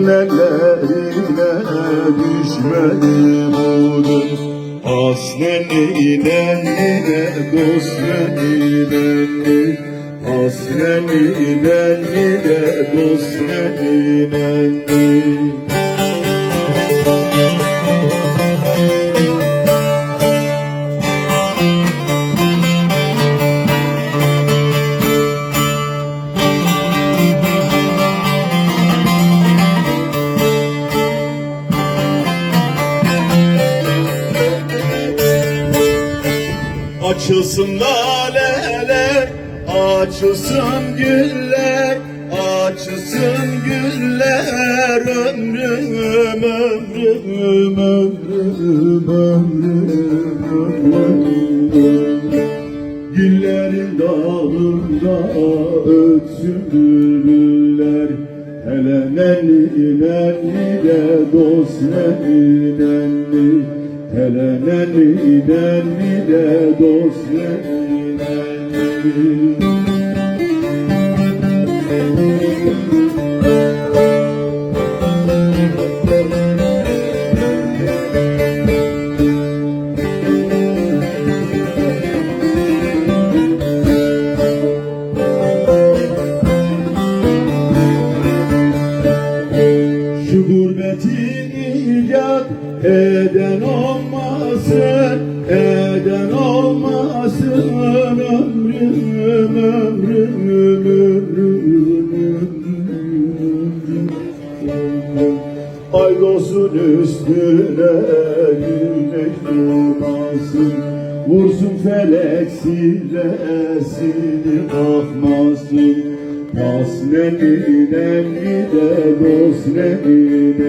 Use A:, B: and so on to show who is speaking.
A: Ellerine düşmedim oğlum Aslen nenine dost nenine Aslen nenine dost nenine Açılsın laleler, açılsın güller, açılsın güller. Ömrüm, ömrüm, ömrüm, ömrüm, ömrüm. Güllerin dağında ötsün bülbüller Hele nenni nenni de dost nenni nenni Hele nenni nenni de dost nenni gurbetin icat eden olmasın, eden olmasın ömrüm, ömrüm, ömrüm, ömrüm. Ay olsun üstüne güneş doğmasın Vursun felek sillesini kalkmasın Tas nemine de dost nemine